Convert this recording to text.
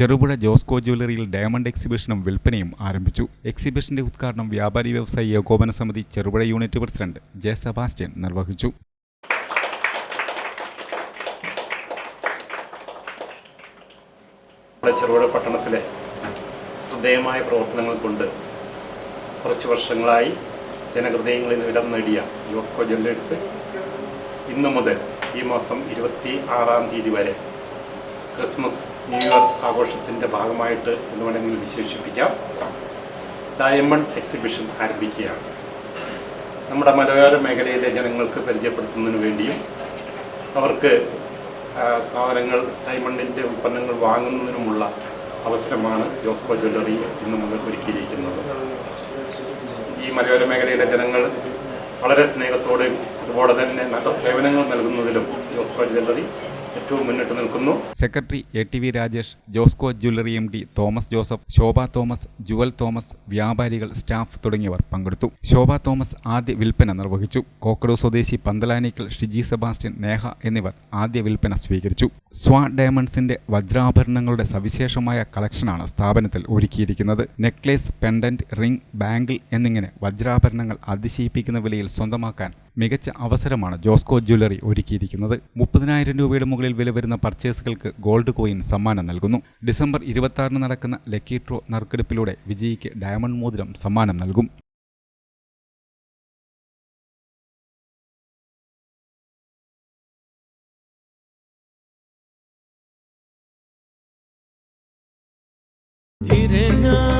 ചെറുപുഴ ജോസ്കോ ജ്വല്ലറിയിൽ ഡയമണ്ട് എക്സിബിഷനും വിൽപ്പനയും ആരംഭിച്ചു. എക്സിബിഷന്റെ ഉദ്ഘാടനം വ്യാപാരി വ്യവസായി ഏകോപന സമിതി Cherupuzha unit president J Sebastian നിർവഹിച്ചു. ചെറുപുഴ പട്ടണത്തിലെ ശ്രദ്ധേയമായ പ്രവർത്തനങ്ങൾ കൊണ്ട് കുറച്ച് വർഷങ്ങളായി ജനഹൃദയങ്ങളിൽ ഇടം നേടിയ ജോസ്കോ ജ്വല്ലേഴ്സ് ഇന്നു മുതൽ ഈ മാസം ഇരുപത്തി ആറാം തീയതി വരെ ക്രിസ്മസ് ന്യൂ ഇയർ ആഘോഷത്തിന്റെ ഭാഗമായിട്ട് എന്ന് വേണമെങ്കിൽ വിശേഷിപ്പിക്കാം. ഡയമണ്ട് എക്സിബിഷൻ ആരംഭിക്കുകയാണ്. നമ്മുടെ മലയോര മേഖലയിലെ ജനങ്ങൾക്ക് പരിചയപ്പെടുത്തുന്നതിന് വേണ്ടിയും അവർക്ക് സാധനങ്ങൾ ഡയമണ്ടിന്റെ ഉൽപ്പന്നങ്ങൾ വാങ്ങുന്നതിനുമുള്ള അവസരമാണ് ജോസ്കോ ജ്വല്ലറി ഇന്ന് മുതൽ ഒരുക്കിയിരിക്കുന്നത്. ഈ മലയോര മേഖലയിലെ ജനങ്ങൾ വളരെ സ്നേഹത്തോടെയും അതുപോലെ തന്നെ നല്ല സേവനങ്ങൾ നൽകുന്നതിലും ജോസ്കോ ജ്വല്ലറി ഏറ്റവും മുന്നിട്ട് നിൽക്കുന്നു. Secretary A T V Rajesh Josco jewellery M D Thomas Joseph Shobha Thomas Jewel Thomas വ്യാപാരികൾ സ്റ്റാഫ് തുടങ്ങിയവർ പങ്കെടുത്തു. ശോഭ തോമസ് ആദ്യ വിൽപ്പന നിർവഹിച്ചു. കോക്കഡോ സ്വദേശി പന്തലാനിക്കൽ ഷിജി സെബാസ്റ്റ്യൻ നേഹ എന്നിവർ ആദ്യ വിൽപ്പന സ്വീകരിച്ചു. സ്വാ ഡയമണ്ട്സിന്റെ വജ്രാഭരണങ്ങളുടെ സവിശേഷമായ കളക്ഷനാണ് സ്ഥാപനത്തിൽ ഒരുക്കിയിരിക്കുന്നത്. നെക്ലേസ് പെൻഡന്റ് റിംഗ് ബാങ്കിൾ എന്നിങ്ങനെ വജ്രാഭരണങ്ങൾ അതിശയിപ്പിക്കുന്ന വിലയിൽ സ്വന്തമാക്കാൻ മികച്ച അവസരമാണ് ജോസ്കോ ജ്വല്ലറി ഒരുക്കിയിരിക്കുന്നത്. മുപ്പതിനായിരം രൂപയുടെ മുകളിൽ വില വരുന്ന പർച്ചേസുകൾക്ക് ഗോൾഡ് കോയിൻ സമ്മാനം നൽകുന്നു. ഡിസംബർ ഇരുപത്തി നടക്കുന്ന ലക്കി ട്രോ നറുക്കെടുപ്പിലൂടെ വിജയിക്ക് ഡയമണ്ട് മോതിരം സമ്മാനം നൽകും. ധിരനാ